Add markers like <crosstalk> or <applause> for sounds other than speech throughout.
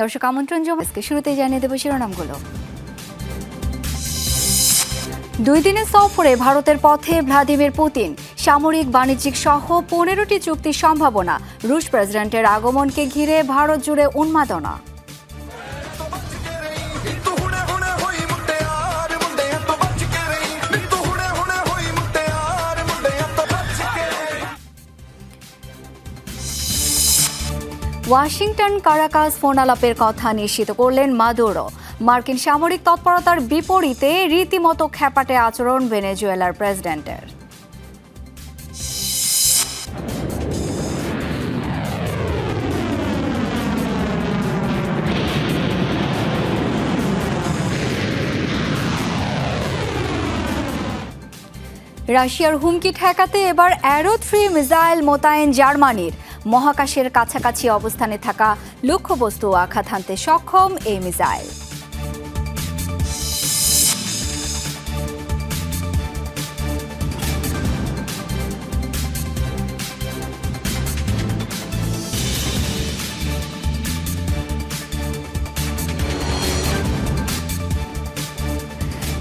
দর্শক আমন্ত্রণ জমাসকে শুরুতেই জানিয়ে দেব শিরোনামগুলো। দুই দিনের সফরে ভারতের পথে ভ্লাদিমির পুতিন, সামরিক বাণিজ্যিক সহ পনেরোটি চুক্তির সম্ভাবনা। রুশ প্রেসিডেন্টের আগমনকে ঘিরে ভারত জুড়ে উন্মাদনা। ওয়াশিংটন কারাকাস ফোন আলাপের কথা নিশ্চিত করলেন মাদুরো। মার্কিন সামরিক তৎপরতার বিপরীতে রীতিমতো খ্যাপাটে আচরণ ভেনেজুয়েলার প্রেসিডেন্টের। রাশিয়ার হুমকি ঠেকাতে এবার অ্যারো থ্রি মিসাইল মোতায়েন জার্মানির। মহাকাশের কাছাকাছি অবস্থানে থাকা লক্ষ্যবস্তু আঘাত হানতে সক্ষম এই মিসাইল।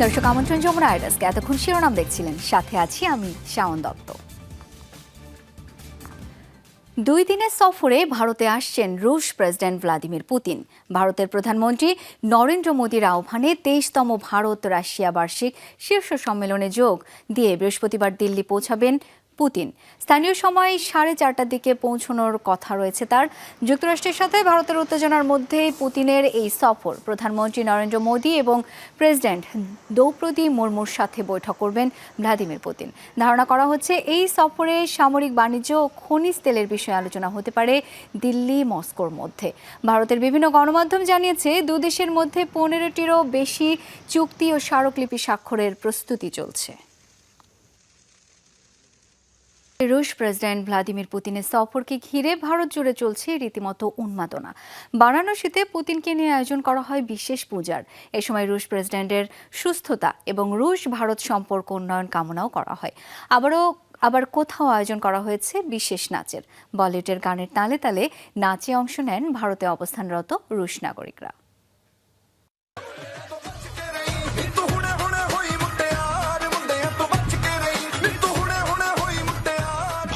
দর্শক, আমন্ত্রণ যমুনা আইডাসকে এতক্ষণ শিরোনাম দেখছিলেন। সাথে আছি আমি, শাওন দত্ত। দুই দিনের সফরে ভারতে আসছেন রুশ প্রেসিডেন্ট ভ্লাদিমির পুতিন। ভারতের প্রধানমন্ত্রী নরেন্দ্র মোদীর আহ্বানে তেইশতম ভারত রাশিয়া বার্ষিক শীর্ষ সম্মেলনে যোগ দিয়ে বৃহস্পতিবার দিল্লি পৌঁছাবেন পুতিন। স্থানীয় সময় সাড়ে চারটার দিকে পৌঁছানোর কথা রয়েছে তার। যুক্তরাষ্ট্রের সাথে ভারতের উত্তেজনার মধ্যেই পুতিনের এই সফর। প্রধানমন্ত্রী নরেন্দ্র মোদী এবং প্রেসিডেন্ট দ্রৌপদী মুর্মুর সাথে বৈঠক করবেন ভ্লাদিমির পুতিন। ধারণা করা হচ্ছে এই সফরে সামরিক বাণিজ্য ও খনিজ তেলের বিষয়ে আলোচনা হতে পারে দিল্লি, মস্কোর মধ্যে। ভারতের বিভিন্ন গণমাধ্যম জানিয়েছে দু দেশের মধ্যে পনেরোটিরও বেশি চুক্তি ও স্মারকলিপি স্বাক্ষরের প্রস্তুতি চলছে। রুশ প্রেসিডেন্ট ভ্লাদিমির পুতিনের সফরকে ঘিরে ভারত জুড়ে চলছে রীতিমতো উন্মাদনা। বারাণসীতে পুতিনকে নিয়ে আয়োজন করা হয় বিশেষ পূজার। এ সময় রুশ প্রেসিডেন্টের সুস্থতা এবং রুশ ভারত সম্পর্ক উন্নয়ন কামনাও করা হয়। আবারও, আবার কোথাও আয়োজন করা হয়েছে বিশেষ নাচের। বলিউডের গানের তালে তালে নাচে অংশ নেন ভারতে অবস্থানরত রুশ নাগরিকরা।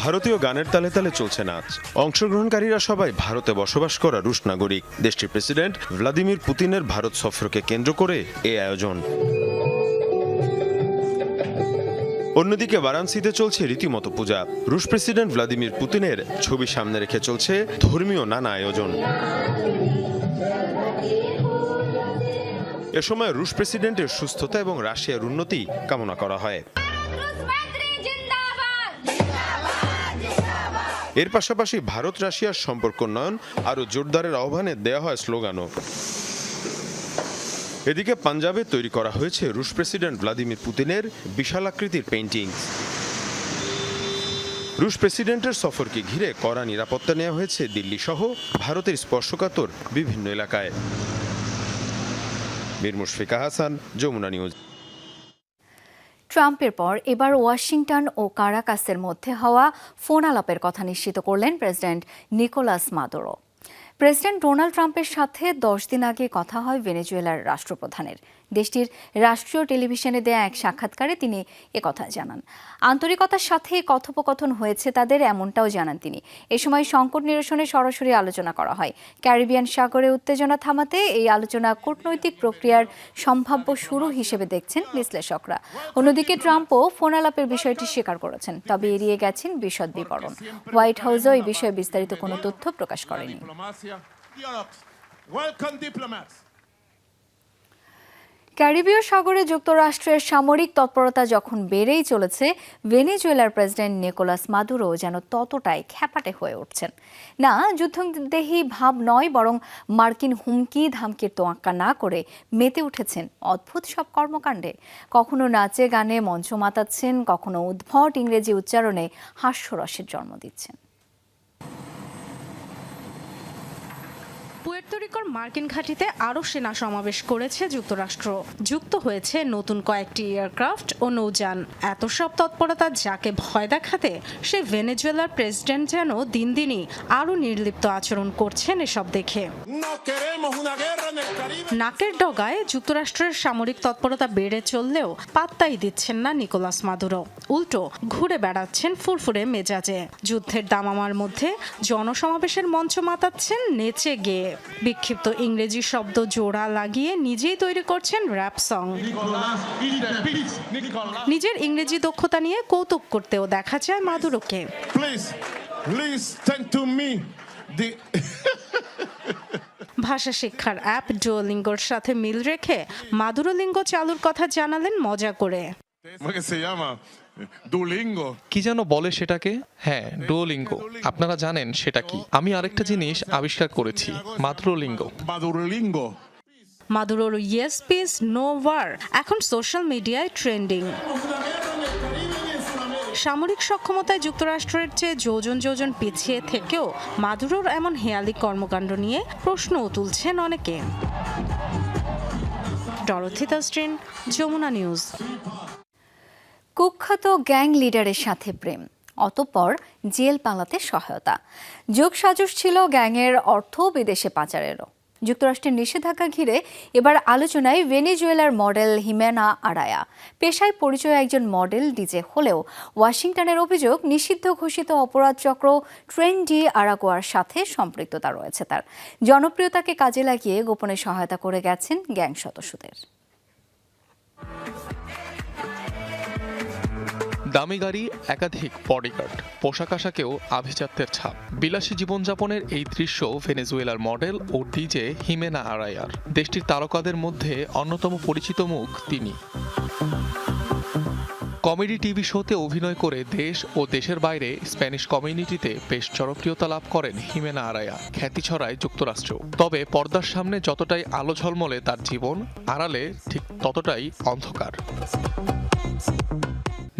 ভারতীয় গানের তালে তালে চলছে নাচ। অংশগ্রহণকারীরা সবাই ভারতে বসবাস করা রুশ নাগরিক। দেশটির প্রেসিডেন্ট ভ্লাদিমির পুতিনের ভারত সফরকে কেন্দ্র করে এ আয়োজন। অন্যদিকে বারাণসীতে চলছে রীতিমতো পূজা। রুশ প্রেসিডেন্ট ভ্লাদিমির পুতিনের ছবি সামনে রেখে চলছে ধর্মীয় নানা আয়োজন। এ সময় রুশ প্রেসিডেন্টের সুস্থতা এবং রাশিয়ার উন্নতি কামনা করা হয়। এর পাশাপাশি ভারত রাশিয়ার সম্পর্ক উন্নয়ন আরও জোরদারের আহ্বানে দেয়া হয় স্লোগানও। এদিকে পাঞ্জাবে তৈরি করা হয়েছে রুশ প্রেসিডেন্ট ভ্লাদিমির পুতিনের বিশালাকৃতির পেইন্টিং রুশ প্রেসিডেন্টের সফরকে ঘিরে কড়া নিরাপত্তা নেওয়া হয়েছে দিল্লি সহ ভারতের স্পর্শকাতর বিভিন্ন এলাকায়। মীর মুশফিকা হাসান, যমুনা নিউজ। ট্রাম্পের পর এবার ওয়াশিংটন ও কারাকাসের মধ্যে হওয়া ফোন আলাপের কথা নিশ্চিত করলেন president Nicolas Maduro. President Donald ট্রাম্পের সাথে দশ দিন আগে কথা হয় ভেনেজুয়েলার রাষ্ট্রপ্রধানের। দেশটির রাষ্ট্রীয় টেলিভিশনে দেয়া এক সাক্ষাৎকারে তিনি একথা জানান। আন্তরিকতার সাথে কথোপকথন হয়েছে তাদের, এমনটাও জানান তিনি। এ সময় সংকট নিরসনে সরাসরি আলোচনা করা হয়। ক্যারিবিয়ান সাগরে উত্তেজনা থামাতে এই আলোচনা কূটনৈতিক প্রক্রিয়ার সম্ভাব্য শুরু হিসেবে দেখছেন বিশ্লেষকরা। অন্যদিকে ট্রাম্পও ফোন আলাপের বিষয়টি স্বীকার করেছেন, তবে এড়িয়ে গেছেন বিশদ বিবরণ। হোয়াইট হাউসও এই বিষয়ে বিস্তারিত কোনো তথ্য প্রকাশ করেনি। Welcome, diplomats. ক্যারিবীয় সাগরে যুক্তরাষ্ট্রের সামরিক তৎপরতা যখন বেড়েই চলেছে ভেনেজুয়েলার প্রেসিডেন্ট নিকোলাস মাদুরো যেন ততটাই খ্যাপাটে হয়ে উঠছেন। না যুদ্ধদেহী ভাব নয় বরং মার্কিন হুমকি ধামকির তোয়াক্কা না করে মেতে উঠেছেন অদ্ভুত সব কর্মকাণ্ডে। কখনো নাচে গানে মঞ্চ মাতাচ্ছেন কখনো উদ্ভট ইংরেজি উচ্চারণে হাস্যরসের জন্ম দিচ্ছেন। পুয়ের্তো মার্কিন ঘাঁটিতে আরও সেনা সমাবেশ করেছে যুক্তরাষ্ট্র। যুক্ত হয়েছে নতুন কয়েকটি এয়ারক্রাফট ও নৌযান। এত সব তৎপরতা যাকে ভয় দেখাতে সে ভেনেজুয়েলার প্রেসিডেন্ট যেন দিন দিনই আরও নির্লিপ্ত আচরণ করছেন এসব দেখে. নাকের ডগায় যুক্তরাষ্ট্রের সামরিক তৎপরতা বেড়ে চললেও পাত্তাই দিচ্ছেন না নিকোলাস মাদুরো। উল্টো ঘুরে বেড়াচ্ছেন ফুরফুরে মেজাজে। যুদ্ধের দামামার মধ্যে জনসমাবেশের মঞ্চ মাতাচ্ছেন নেচে গেয়ে। বিক্ষিপ্ত ইংরেজি শব্দ জোড়া লাগিয়ে নিজেই তৈরি করছেন র্যাপ সং নিজের ইংরেজি দক্ষতা নিয়ে কৌতুক করতেও দেখা যায় মাদুরোকে। <laughs> ভাষা শিক্ষার অ্যাপ ডুওলিঙ্গোর সাথে মিল রেখে মাদুরোলিঙ্গ চালুর কথা জানালেন মজা করে। ¿Cómo que se কি যেন বলে সেটাকে? হ্যাঁ ডুওলিঙ্গো আপনারা জানেন সেটা কি। আমি আরেকটা জিনিস আবিষ্কার করেছি মাত্রলিঙ্গ Madurolingo. মাদুরোর ইয়েস পিস নো ওয়ার এখন সোশ্যাল মিডিয়ায় ট্রেন্ডিং সামরিক সক্ষমতায় যুক্তরাষ্ট্রের চেয়ে যোজন যোজন পিছিয়ে থেকেও মাদুরোর এমন হেয়ালি কর্মকাণ্ড নিয়ে প্রশ্নও তুলছেন অনেকে। ডরথি তাস্ট্রিন যমুনা নিউজ। কুখ্যাত গ্যাং লিডারের সাথে প্রেম, অতঃপর জেল পালাতে সহায়তা। যোগসাজশ ছিল গ্যাংয়ের অর্থ বিদেশে পাচারেরও। যুক্তরাষ্ট্রের নিষেধাজ্ঞা ঘিরে এবার আলোচনায় ভেনেজুয়েলার মডেল হিমেনা আরায়া। পেশায় পরিচয় একজন মডেল, ডিজে হলেও ওয়াশিংটনের অভিযোগ, নিষিদ্ধ ঘোষিত অপরাধ চক্র ট্রেন ডি আরাগোয়ার সাথে সম্পৃক্ততা রয়েছে তার। জনপ্রিয়তাকে কাজে লাগিয়ে গোপনে সহায়তা করে গেছেন গ্যাং সদস্যদের। দামি গাড়ি, একাধিক বডিগার্ড পোশাক আশাকেও আভিজাত্যের ছাপ। বিলাসী জীবনযাপনের এই দৃশ্য ভেনেজুয়েলার মডেল ও ডিজে হিমেনা আরায়ার। দেশটির তারকাদের মধ্যে অন্যতম পরিচিত মুখ তিনি। কমেডি টিভি শোতে অভিনয় করে দেশ ও দেশের বাইরে স্প্যানিশ কমিউনিটিতে বেশ জনপ্রিয়তা লাভ করেন হিমেনা আরায়া, খ্যাতি ছড়ায় যুক্তরাষ্ট্র। তবে পর্দার সামনে যতটাই আলো ঝলমলে তার জীবন, আড়ালে ঠিক ততটাই অন্ধকার।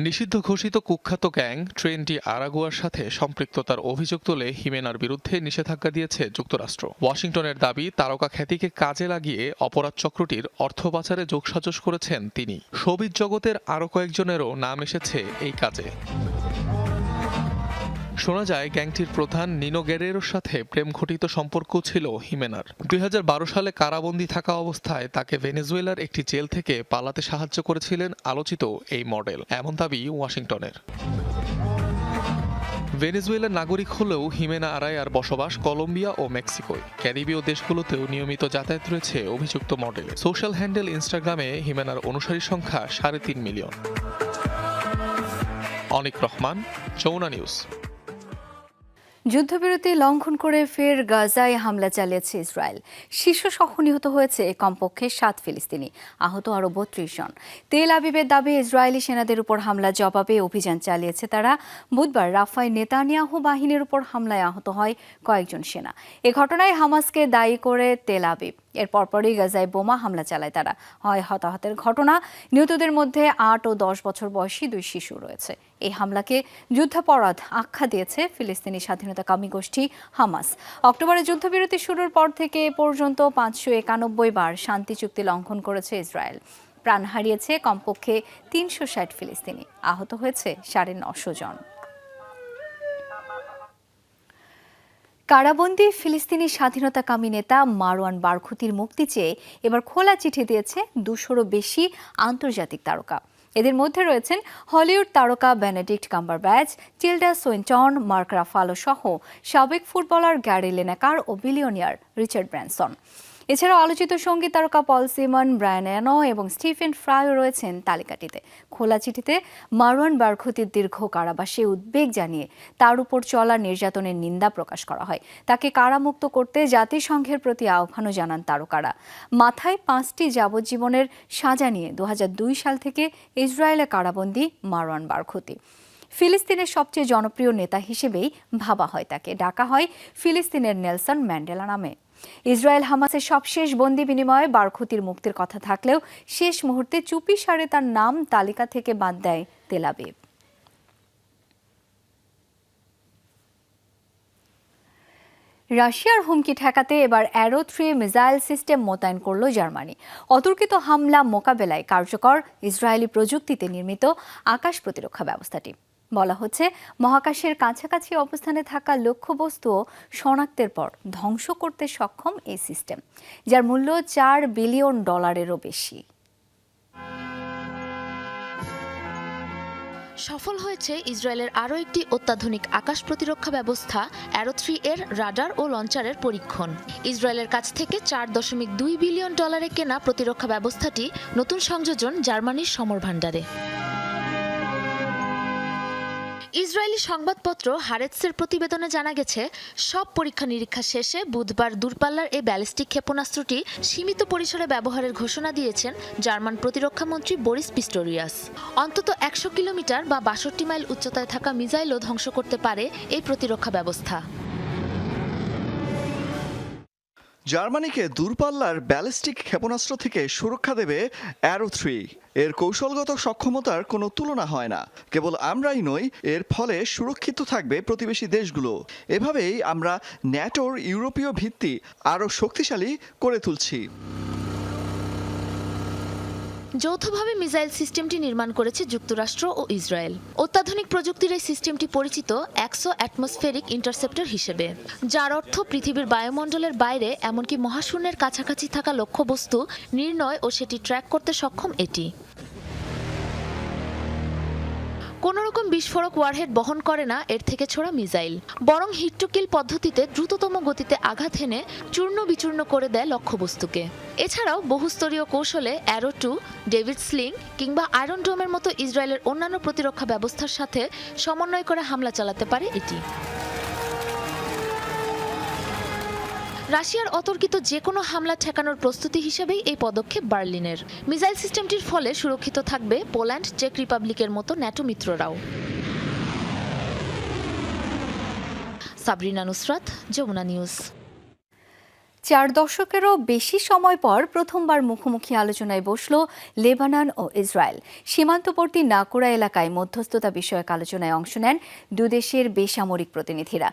নিষিদ্ধ ঘোষিত কুখ্যাত গ্যাং ট্রেনটি আরাগুয়ার সাথে সম্পৃক্ততার অভিযোগ তুলে হিমেনার বিরুদ্ধে নিষেধাজ্ঞা দিয়েছে যুক্তরাষ্ট্র। ওয়াশিংটনের দাবি, তারকা খ্যাতিকে কাজে লাগিয়ে অপরাধ চক্রটির অর্থ পাচারে যোগসাজশ করেছেন তিনি। সবিজ জগতের আরও কয়েকজনেরও নাম এসেছে এই কাজে। শোনা যায়, গ্যাংটির প্রধান নিনো গেরেরোর সাথে প্রেম ঘটিত সম্পর্ক ছিল হিমেনার। দুই হাজার বারো সালে কারাবন্দী থাকা অবস্থায় তাকে ভেনেজুয়েলার একটি জেল থেকে পালাতে সাহায্য করেছিলেন আলোচিত এই মডেল, এমন দাবি ওয়াশিংটনের। ভেনেজুয়েলার নাগরিক হলেও হিমেনা আরায়ার বসবাস কলম্বিয়া ও মেক্সিকোয়। ক্যারিবীয় দেশগুলোতেও নিয়মিত যাতায়াত রয়েছে অভিযুক্ত মডেল। সোশ্যাল হ্যান্ডেল ইনস্টাগ্রামে হিমেনার অনুসারীর সংখ্যা সাড়ে তিন মিলিয়ন। অনিক রহমান, যমুনা নিউজ। যুদ্ধবিরতি লঙ্ঘন করে ফের গাজায় হামলা চালিয়েছে ইসরায়েল। শিশুসহ নিহত হয়েছে কমপক্ষে সাত ফিলিস্তিনি, আহত আরও বত্রিশ জন। তেল আবিবের দাবি, ইসরায়েলি সেনাদের উপর হামলা জবাবে অভিযান চালিয়েছে তারা। বুধবার রাফায় নেতানিয়াহ বাহিনীর উপর হামলায় আহত হয় কয়েকজন সেনা। এ ঘটনায় হামাসকে দায়ী করে তেল আবিব। এর পরপরই গাজায় বোমা হামলা চালায় তারা। হয় হতাহতের ঘটনা। নিহতদের মধ্যে আট ও দশ বছর বয়সী দুই শিশু রয়েছে। এই হামলাকে যুদ্ধাপরাধ আখ্যা দিয়েছে ফিলিস্তিনি স্বাধীনতাকামী গোষ্ঠী হামাস। অক্টোবরে যুদ্ধবিরতি শুরুর পর থেকে এ পর্যন্ত পাঁচশো একানব্বই বার শান্তি চুক্তি লঙ্ঘন করেছে ইসরায়েল। প্রাণ হারিয়েছে কমপক্ষে তিনশো ষাট ফিলিস্তিনি। আহত হয়েছে সাড়ে নশো জন। কারাবন্দী ফিলিস্তিনি স্বাধীনতাকামী নেতা মারওয়ান বারখুতির মুক্তি চেয়ে এবার খোলা চিঠি দিয়েছে দুশোরও বেশি আন্তর্জাতিক তারকা। এদের মধ্যে রয়েছেন হলিউড তারকা Benedict Cumberbatch Tilda Swinton Mark Ruffalo সহ সাবেক ফুটবলার গ্যারি লেনাকার ও বিলিয়নিয়ার রিচার্ড ব্র্যানসন। এছাড়াও আলোচিত সংগীত তারকা পল সিমন, ব্রায়ান অ্যানো এবং স্টিফেন ফ্রাইও রয়েছেন তালিকাটিতে। খোলা চিঠিতে মারওয়ান বারখুতির দীর্ঘ কারাবাসে উদ্বেগ জানিয়ে তার উপর চলা নির্যাতনের নিন্দা প্রকাশ করা হয়। তাকে কারামুক্ত করতে জাতিসংঘের প্রতি আহ্বানও জানান তারকারা। মাথায় পাঁচটি যাবজ্জীবনের সাজা নিয়ে দু হাজার দুই সাল থেকে ইসরায়েলে কারাবন্দী মারওয়ান বারখুতি। ফিলিস্তিনের সবচেয়ে জনপ্রিয় নেতা হিসেবেই ভাবা হয় তাকে। ডাকা হয় ফিলিস্তিনের নেলসন ম্যান্ডেলা নামে। ইসরায়েল হামাসের সবশেষ বন্দি বিনিময়ে বারখুতির মুক্তির কথা থাকলেও শেষ মুহূর্তে চুপি সারে তার নাম তালিকা থেকে বাদ দেয় তেলাবিব রাশিয়ার হুমকি ঠেকাতে এবার অ্যারো থ্রি মিসাইল সিস্টেম মোতায়েন করল জার্মানি। অতর্কিত হামলা মোকাবেলায় কার্যকর ইসরায়েলি প্রযুক্তিতে নির্মিত আকাশ প্রতিরক্ষা ব্যবস্থাটি। বলা হচ্ছে, মহাকাশের কাছাকাছি অবস্থানে থাকা লক্ষ্যবস্তুও শনাক্তের পর ধ্বংস করতে সক্ষম এই সিস্টেম, যার মূল্য চার বিলিয়ন ডলারেরও বেশি। সফল হয়েছে ইসরায়েলের আরও একটি অত্যাধুনিক আকাশ প্রতিরক্ষা ব্যবস্থা, অ্যারো থ্রি এর রাডার ও লঞ্চারের পরীক্ষণ। ইসরায়েলের কাছ থেকে চার দশমিক দুই বিলিয়ন ডলারে কেনা প্রতিরক্ষা ব্যবস্থাটি নতুন সংযোজন জার্মানির সমর ভাণ্ডারে ইসরায়েলি সংবাদপত্র হারেৎসের প্রতিবেদনে জানা গেছে, সব পরীক্ষা নিরীক্ষা শেষে বুধবার দূরপাল্লার এই ব্যালিস্টিক ক্ষেপণাস্ত্রটি সীমিত পরিসরে ব্যবহারের ঘোষণা দিয়েছেন জার্মান প্রতিরক্ষামন্ত্রী বরিস পিস্টোরিয়াস। অন্তত একশো কিলোমিটার বা বাষট্টি মাইল উচ্চতায় থাকা মিজাইলও ধ্বংস করতে পারে এই প্রতিরক্ষা ব্যবস্থা। জার্মানিকে দূরপাল্লার ব্যালিস্টিক ক্ষেপণাস্ত্র থেকে সুরক্ষা দেবে অ্যারো থ্রি। এর কৌশলগত সক্ষমতার কোনো তুলনা হয় না। কেবল আমরাই নই, এর ফলে সুরক্ষিত থাকবে প্রতিবেশী দেশগুলো। এভাবেই আমরা ন্যাটোর ইউরোপীয় ভিত্তি আরও শক্তিশালী করে তুলছি। যৌথভাবে মিসাইল সিস্টেমটি নির্মাণ করেছে যুক্তরাষ্ট্র ও ইসরায়েল। অত্যাধুনিক প্রযুক্তির এই সিস্টেমটি পরিচিত একশো অ্যাটমসফেরিক ইন্টারসেপ্টর হিসেবে, যার অর্থ পৃথিবীর বায়ুমণ্ডলের বাইরে এমনকি মহাশূন্যের কাছাকাছি থাকা লক্ষ্যবস্তু নির্ণয় ও সেটি ট্র্যাক করতে সক্ষম এটি। কোনো রকম বিস্ফোরক ওয়ারহেড বহন করে না, এর থেকে ছোড়া মিসাইল। বরং হিট টু কিল পদ্ধতিতে দ্রুততম গতিতে আঘাত হেনে চূর্ণ বিচূর্ণ করে দেয় লক্ষ্যবস্তুকে। এছাড়াও বহুস্তরীয় কৌশলে অ্যারো টু, ডেভিড স্লিং কিংবা আয়রন ডোমের মতো ইসরায়েলের অন্যান্য প্রতিরক্ষা ব্যবস্থার সাথে সমন্বয় করে হামলা চালাতে পারে এটি। রাশিয়ার অতর্কিত যে কোনো হামলা ঠেকানোর প্রস্তুতি হিসেবেই এই পদক্ষেপ বার্লিনের। মিসাইল সিস্টেমটির ফলে সুরক্ষিত থাকবে পোল্যান্ড, চেক রিপাবলিকের মতো ন্যাটো মিত্ররাও। সাবরিনা নুসরাত, যমুনা নিউজ। চার দশকেরও বেশি সময় পর প্রথমবার মুখোমুখি আলোচনায় বসল লেবানন ও ইসরায়েল। সীমান্তবর্তী নাকুরা এলাকায় মধ্যস্থতা বিষয়ক আলোচনায় অংশ নেন দুদেশের বেসামরিক প্রতিনিধিরা।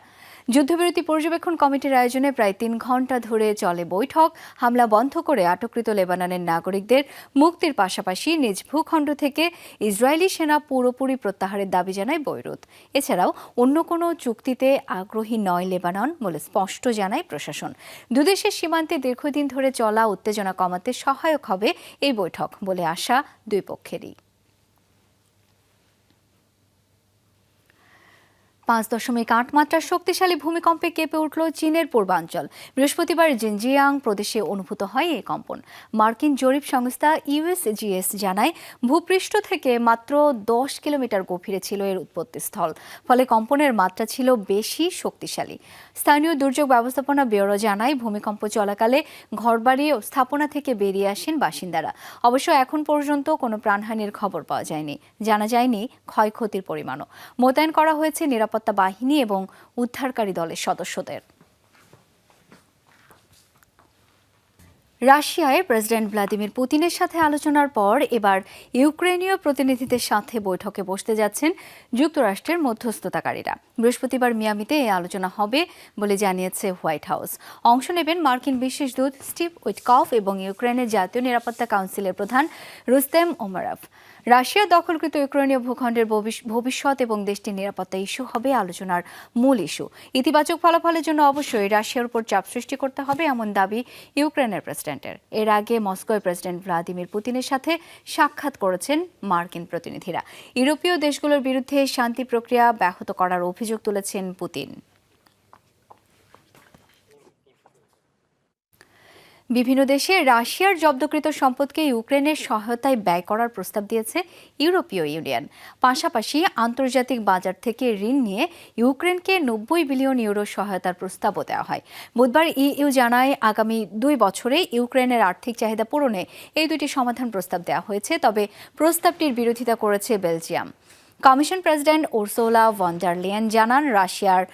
যুদ্ধবিরতি পর্যবেক্ষণ কমিটির আয়োজনে প্রায় তিন ঘণ্টা ধরে চলে বৈঠক। হামলা বন্ধ করে আটককৃত লেবাননের নাগরিকদের মুক্তির পাশাপাশি নিজ ভূখণ্ড থেকে ইসরায়েলি সেনা পুরোপুরি প্রত্যাহারের দাবি জানায় বৈরুত। এছাড়াও অন্য কোনো চুক্তিতে আগ্রহী নয় লেবানন বলে স্পষ্ট জানায় প্রশাসন। দুদেশের সীমান্তে দীর্ঘদিন ধরে চলা উত্তেজনা কমাতে সহায়ক হবে এই বৈঠক বলে আশা দুই পক্ষেরই। পাঁচ দশমিক আট মাত্রার শক্তিশালী ভূমিকম্পে কেঁপে উঠল চীনের পূর্বাঞ্চল। বৃহস্পতিবার জিনজিয়াং প্রদেশে অনুভূত হয় এই কম্পন। মার্কিন জরিপ সংস্থা ইউএসজিএস জানায়, ভূপৃষ্ঠ থেকে মাত্র দশ কিলোমিটার গভীরে ছিল এর উৎপত্তিস্থল ফলে কম্পনের মাত্রা ছিল বেশি শক্তিশালী। স্থানীয় দুর্যোগ ব্যবস্থাপনা ব্যুরো জানায়, ভূমিকম্প চলাকালে ঘরবাড়ি ও স্থাপনা থেকে বেরিয়ে আসেন বাসিন্দারা। অবশ্য এখন পর্যন্ত কোনো প্রাণহানির খবর পাওয়া যায়নি। জানা যায়নি ক্ষয়ক্ষতির পরিমাণও। মোতায়েন করা হয়েছে নিরাপত্তা বাহিনী এবং উদ্ধারকারী দলের সদস্যদের। রাশিয়ায় প্রেসিডেন্ট ভ্লাদিমির পুতিনের সাথে আলোচনার পর এবার ইউক্রেনীয় প্রতিনিধিদের সাথে বৈঠকে বসতে যাচ্ছেন যুক্তরাষ্ট্রের মধ্যস্থতাকারীরা। বৃহস্পতিবার মিয়ামিতে এই আলোচনা হবে বলে জানিয়েছে হোয়াইট হাউস। অংশ নেবেন মার্কিন বিশেষ দূত স্টিভ উইটকফ এবং ইউক্রেনের জাতীয় নিরাপত্তা কাউন্সিলের প্রধান রুস্তেম ওমারফ রাশিয়া দখলকৃত ইউক্রেনীয় ভূখণ্ডের ভবিষ্যৎ এবং দেশটির নিরাপত্তা ইস্যু হবে আলোচনার মূল ইস্যু। ইতিবাচক ফলাফলের জন্য অবশ্যই রাশিয়ার উপর চাপ সৃষ্টি করতে হবে এমন দাবি ইউক্রেনের প্রেসিডেন্টের। এর আগে মস্কোয় প্রেসিডেন্ট ভ্লাদিমির পুতিনের সাথে সাক্ষাৎ করেছেন মার্কিন প্রতিনিধিরা। ইউরোপীয় দেশগুলোর বিরুদ্ধে শান্তি প্রক্রিয়া ব্যাহত করার অভিযোগ তুলেছেন পুতিন। বিভিন্ন দেশে রাশিয়ার জব্দকৃত সম্পদকে ইউক্রেনের সহায়তায় ব্যয় করার প্রস্তাব দিয়েছে ইউরোপীয় ইউনিয়ন। পাশাপাশি আন্তর্জাতিক বাজার থেকে ঋণ নিয়ে ইউক্রেনকে নব্বই বিলিয়ন ইউরো সহায়তার প্রস্তাবও দেওয়া হয়। বুধবার ইইউ জানায়, আগামী দুই বছরে ইউক্রেনের আর্থিক চাহিদা পূরণে এই দুটি সমাধান প্রস্তাব দেওয়া হয়েছে, তবে প্রস্তাবটির বিরোধিতা করেছে Belgium. Commission president Ursula von der Leyen জানান, রাশিয়ার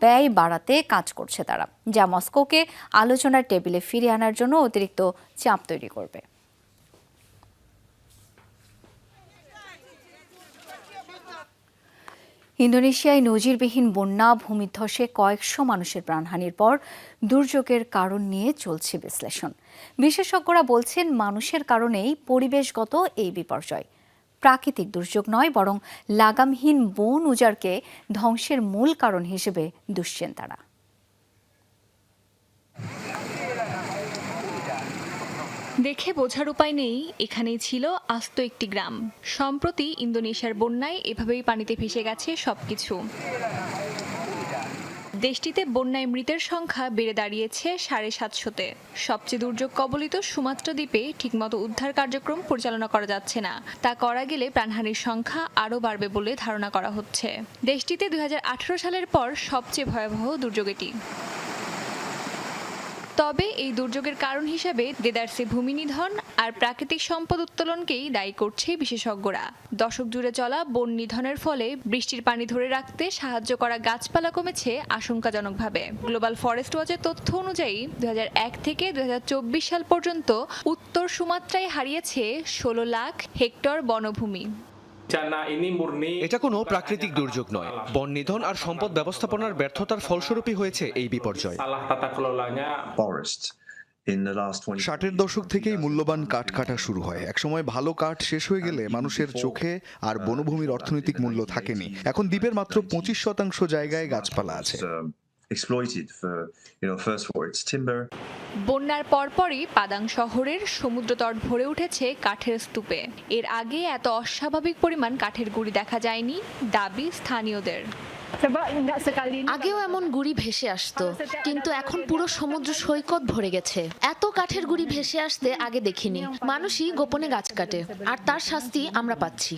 ব্যয় বাড়াতে কাজ করছে তারা, যা মস্কোকে আলোচনার টেবিলে ফিরিয়ে আনার জন্য অতিরিক্ত চাপ তৈরি করবে। ইন্দোনেশিয়ায় নজিরবিহীন বন্যা, ভূমিধ্বসে কয়েকশো মানুষের প্রাণহানির পর দুর্যোগের কারণ নিয়ে চলছে বিশ্লেষণ। বিশেষজ্ঞরা বলছেন, মানুষের কারণেই পরিবেশগত এই বিপর্যয়। প্রাকৃতিক দুর্যোগ নয়, বরং লাগামহীন বন উজাড়কে ধ্বংসের মূল কারণ হিসেবে দুষছেন তারা দেখে বোঝার উপায় নেই, এখানেই ছিল আস্ত একটি গ্রাম। সম্প্রতি ইন্দোনেশিয়ার বন্যায় এভাবেই পানিতে ভেসে গেছে সবকিছু। দেশটিতে বন্যায় মৃতের সংখ্যা বেড়ে দাঁড়িয়েছে সাড়ে সাতশোতে। সবচেয়ে দুর্যোগ কবলিত সুমাত্রা দ্বীপে ঠিকমতো উদ্ধার কার্যক্রম পরিচালনা করা যাচ্ছে না। তা করা গেলে প্রাণহানির সংখ্যা আরও বাড়বে বলে ধারণা করা হচ্ছে। দেশটিতে দু হাজার আঠেরো সালের পর সবচেয়ে ভয়াবহ দুর্যোগ এটি। তবে এই দুর্যোগের কারণ হিসেবে দেদারসে ভূমি নিধন আর প্রাকৃতিক সম্পদ উত্তোলনকেই দায়ী করছে বিশেষজ্ঞরা। দশক জুড়ে চলা বন নিধনের ফলে বৃষ্টির পানি ধরে রাখতে সাহায্য করা গাছপালা কমেছে আশঙ্কাজনকভাবে। গ্লোবাল ফরেস্ট ওয়াচের তথ্য অনুযায়ী দু হাজার এক থেকে দুহাজার চব্বিশ সাল পর্যন্ত উত্তর সুমাত্রায় হারিয়েছে ষোলো লাখ হেক্টর বনভূমি। এটা কোনো প্রাকৃতিক দুর্যোগ নয়। বন নিধন আর সম্পদ ব্যবস্থাপনার ব্যর্থতার ফলস্বরূপই হয়েছে এই বিপর্যয়। ষাটের দশক থেকেই মূল্যবান কাঠ কাটা শুরু হয়। একসময় ভালো কাঠ শেষ হয়ে গেলে মানুষের চোখে আর বনভূমির অর্থনৈতিক মূল্য থাকেনি। এখন দ্বীপের মাত্র পঁচিশ শতাংশ জায়গায় গাছপালা আছে। বন্যার পরপরই পাদাং শহরের সমুদ্রতট ভরে উঠেছে কাঠের স্তূপে। এর আগে এত অস্বাভাবিক পরিমাণ কাঠের গুঁড়ি দেখা যায়নি দাবি স্থানীয়দের। আগেও এমন গুড়ি ভেসে আসতো, কিন্তু এখন পুরো সমুদ্র সৈকত ভরে গেছে। এত কাঠের গুড়ি ভেসে আসতে আগে দেখিনি, মানুষই গোপনে গাছ কাটে, আর তার শাস্তি আমরা পাচ্ছি।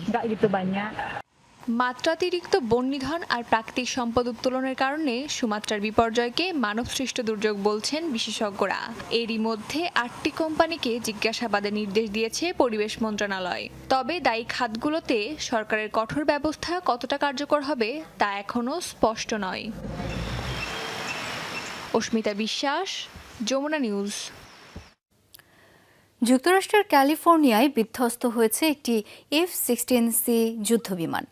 মাত্রাতিরিক্ত বন নিধন আর প্রাকৃতিক সম্পদ উত্তোলনের কারণে সুমাত্রার বিপর্যয়কে মানবসৃষ্ট দুর্যোগ বলছেন বিশেষজ্ঞরা। এরই মধ্যে আটটি কোম্পানিকে জিজ্ঞাসাবাদের নির্দেশ দিয়েছে পরিবেশ মন্ত্রণালয়। তবে দায়ী খাতগুলোতে সরকারের কঠোর ব্যবস্থা কতটা কার্যকর হবে তা এখনও স্পষ্ট নয়। অস্মিতা বিশ্বাস, যমুনা নিউজ। যুক্তরাষ্ট্রের ক্যালিফোর্নিয়ায় বিধ্বস্ত হয়েছে একটি এফ সিক্সটিন সি যুদ্ধবিমান।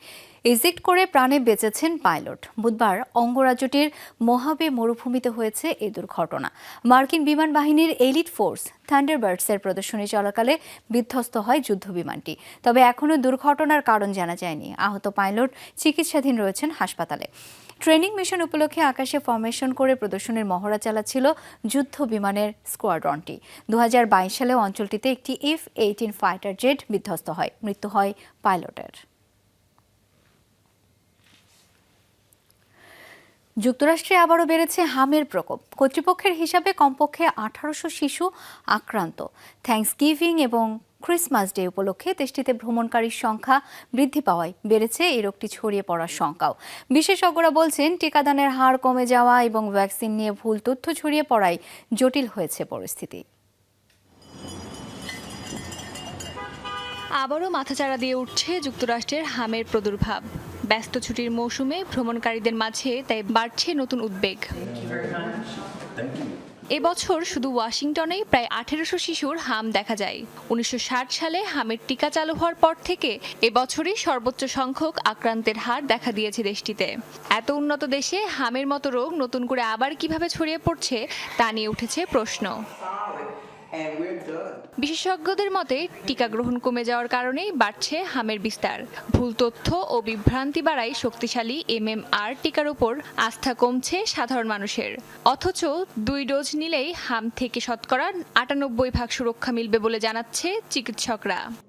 ইজিক্ট করে প্রাণে বেঁচেছেন পাইলট। বুধবার অঙ্গরাজ্যটির মহাবে মরুভূমিতে হয়েছে এই দুর্ঘটনা। মার্কিন বিমান বাহিনীর এলিট ফোর্স থান্ডারবার্ডসের প্রদর্শনী চলাকালে বিধ্বস্ত হয় যুদ্ধবিমানটি। তবে এখনও দুর্ঘটনার কারণ জানা যায়নি। আহত পাইলট চিকিৎসাধীন রয়েছেন হাসপাতালে। ট্রেনিং মিশন উপলক্ষে আকাশে ফরমেশন করে প্রদর্শনের মহড়া চালাচ্ছিল যুদ্ধ বিমানের স্কোয়াড্রনটি দু হাজার বাইশ সালে অঞ্চলটিতে একটি এফ এইটিন ফাইটার জেট বিধ্বস্ত হয়। মৃত্যু হয় পাইলটের। যুক্তরাষ্ট্রে আবারও বেড়েছে হামের প্রকোপ। কর্তৃপক্ষের হিসাবে কমপক্ষে আঠারোশো শিশু আক্রান্ত। থ্যাংকস গিভিং এবং ক্রিসমাস ডে উপলক্ষে দেশটিতে ভ্রমণকারীর সংখ্যা বৃদ্ধি পাওয়ায় বেড়েছে এই রোগটি ছড়িয়ে পড়ার শঙ্কাও। বিশেষজ্ঞরা বলছেন টিকাদানের হার কমে যাওয়া এবং ভ্যাকসিন নিয়ে ভুল তথ্য ছড়িয়ে পড়ায় জটিল হয়েছে পরিস্থিতি। আবারও মাথাচাড়া দিয়ে উঠছে যুক্তরাষ্ট্রের হামের প্রাদুর্ভাব। ব্যস্ত ছুটির মৌসুমে ভ্রমণকারীদের মাঝে তাই বাড়ছে নতুন উদ্বেগ। এবছর শুধু ওয়াশিংটনেই প্রায় আঠেরোশো শিশুর হাম দেখা যায়। উনিশশো ষাট সালে হামের টিকা চালু হওয়ার পর থেকে এবছরই সর্বোচ্চ সংখ্যক আক্রান্তের হার দেখা দিয়েছে দেশটিতে। এত উন্নত দেশে হামের মতো রোগ নতুন করে আবার কীভাবে ছড়িয়ে পড়ছে তা নিয়ে উঠেছে প্রশ্ন। বিশেষজ্ঞদের মতে, টিকা গ্রহণ কমে যাওয়ার কারণেই বাড়ছে হামের বিস্তার। ভুল তথ্য ও বিভ্রান্তি বাড়ায় শক্তিশালী এমএমআর টিকার উপর আস্থা কমছে সাধারণ মানুষের। অথচ দুই ডোজ নিলেই হাম থেকে শতকরা আটানব্বই ভাগ সুরক্ষা মিলবে বলে জানাচ্ছে চিকিৎসকরা।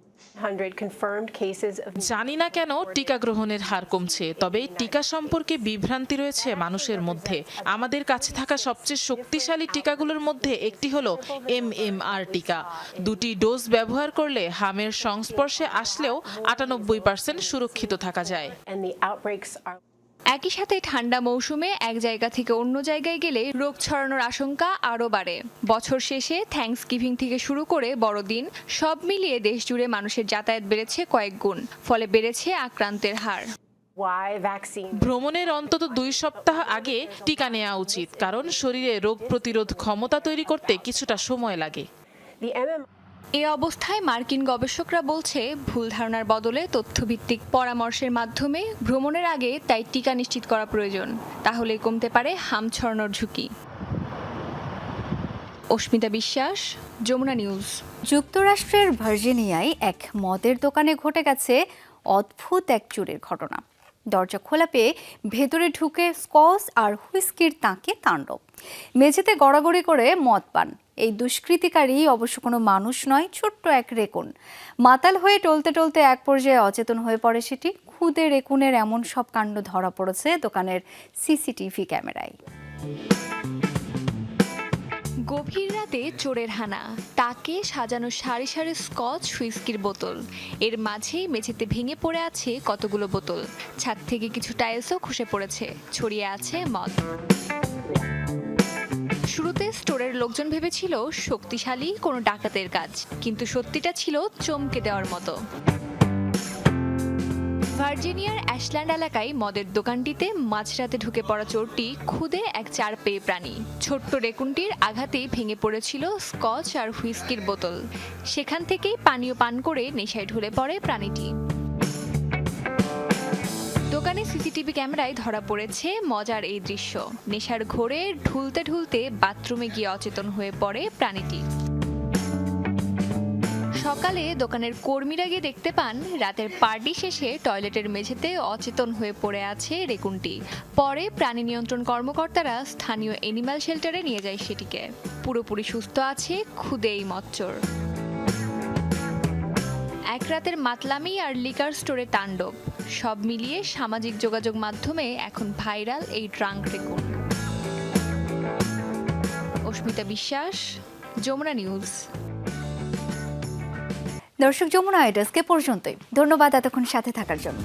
জানি না কেন টিকা গ্রহণের হার কমছে তবে টিকা সম্পর্কে বিভ্রান্তি রয়েছে মানুষের মধ্যে। আমাদের কাছে থাকা সবচেয়ে শক্তিশালী টিকাগুলোর মধ্যে একটি হলো এম এম আর টিকা। দুটি ডোজ ব্যবহার করলে হামের সংস্পর্শে আসলেও আটানব্বই পার্সেন্ট সুরক্ষিত থাকা যায়। একই সাথে ঠান্ডা মৌসুমে এক জায়গা থেকে অন্য জায়গায় গেলে রোগ ছড়ানোর আশঙ্কা আরও বাড়ে। বছর শেষে থ্যাঙ্কস গিভিং থেকে শুরু করে বড়দিন সব মিলিয়ে দেশ জুড়ে মানুষের যাতায়াত বেড়েছে কয়েক গুণ ফলে বেড়েছে আক্রান্তের হার। ভ্রমণের অন্তত দুই সপ্তাহ আগে টিকা নেওয়া উচিত কারণ শরীরে রোগ প্রতিরোধ ক্ষমতা তৈরি করতে কিছুটা সময় লাগে। এ অবস্থায় মার্কিন গবেষকরা বলছে, ভুল ধারণার বদলে তথ্যভিত্তিক পরামর্শের মাধ্যমে ভ্রমণের আগে তাই টিকা নিশ্চিত করা প্রয়োজন। তাহলে কমতে পারে হাম ছড়ানোর ঝুঁকি। অস্মিতা বিশ্বাস, যমুনা নিউজ। যুক্তরাষ্ট্রের ভার্জিনিয়ায় এক মদের দোকানে ঘটে গেছে অদ্ভুত এক চুরির ঘটনা। দরজা খোলা পেয়ে ভেতরে ঢুকে স্কচ আর হুইস্কির তাঁকে তাণ্ডব। মেঝেতে গড়াগড়ি করে মদ পান। এই দুষ্কৃতিকারী অবশ্য কোনো মানুষ নয়, ছোট্ট এক রেকুন। মাতাল হয়ে টলতে টলতে এক পর্যায়ে অচেতন হয়ে পড়ে সেটি। খুদে রেকুনের এমন সব কাণ্ড ধরা পড়েছে দোকানের সিসিটিভি ক্যামেরায়। গভীর রাতে চোরের হানা। তাকে সাজানো সারি সারি স্কচ হুইস্কির বোতল। এর মাঝেই মেঝেতে ভেঙে পড়ে আছে কতগুলো বোতল। ছাদ থেকে কিছু টাইলসও খসে পড়েছে। ছড়িয়ে আছে মদ। শুরুতে স্টোরের লোকজন ভেবেছিল, শক্তিশালী কোনো ডাকাতের কাজ। কিন্তু সত্যিটা ছিল চমকে দেওয়ার মতো। ভার্জিনিয়ার অ্যাশল্যান্ড এলাকায় মদের দোকানটিতে মাঝরাতে ঢুকে পড়া চোরটি খুদে এক চার পেয়ে প্রাণী। ছোট্ট রেকুনটির আঘাতেই ভেঙে পড়েছিল স্কচ আর হুইস্কির বোতল। সেখান থেকেই পানীয় পান করে নেশায় ঢুলে পড়ে প্রাণীটি। দোকানে সিসিটিভি ক্যামেরায় ধরা পড়েছে মজার এই দৃশ্য। নেশার ঘোরে ঢুলতে ঢুলতে বাথরুমে গিয়ে অচেতন হয়ে পড়ে প্রাণীটি। সকালে দোকানের কর্মীরা গিয়ে দেখতে পান, রাতের পার্টি শেষে টয়লেটের মেঝেতে অচেতন হয়ে পড়ে আছে রেকুনটি পরে প্রাণী নিয়ন্ত্রণ কর্মকর্তারা স্থানীয় এনিম্যাল শেল্টারে নিয়ে যায় সেটিকে। পুরোপুরি সুস্থ আছে খুদে এই মচ্চর। এক রাতের মাতলামি আর লিকার স্টোরে তাণ্ডব। সব মিলিয়ে সামাজিক যোগাযোগ মাধ্যমে এখন ভাইরাল এই ট্রাঙ্ক রেকুন অস্মিতা বিশ্বাস, যমুনা নিউজ। দর্শক যমুনা আইডাসকে পর্যন্তই। ধন্যবাদ এতক্ষণ সাথে থাকার জন্য।